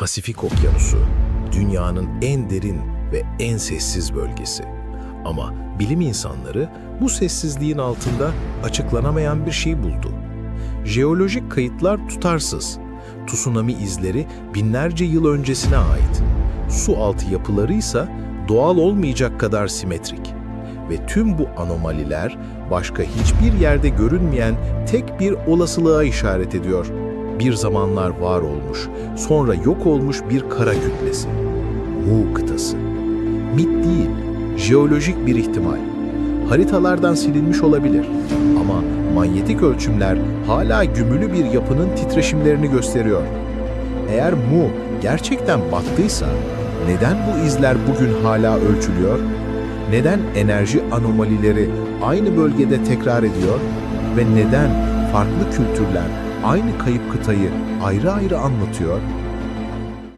Pasifik Okyanusu, dünyanın en derin ve en sessiz bölgesi. Ama bilim insanları bu sessizliğin altında açıklanamayan bir şey buldu. Jeolojik kayıtlar tutarsız. Tsunami izleri binlerce yıl öncesine ait. Su altı yapıları ise doğal olmayacak kadar simetrik. Ve tüm bu anomaliler başka hiçbir yerde görünmeyen tek bir olasılığa işaret ediyor. Bir zamanlar var olmuş, sonra yok olmuş bir kara kütlesi. Mu kıtası. Mit değil, jeolojik bir ihtimal. Haritalardan silinmiş olabilir ama manyetik ölçümler hala gümülü bir yapının titreşimlerini gösteriyor. Eğer Mu gerçekten battıysa neden bu izler bugün hala ölçülüyor? Neden enerji anomalileri aynı bölgede tekrar ediyor ve neden farklı kültürler aynı kayıp kıtayı ayrı ayrı anlatıyor?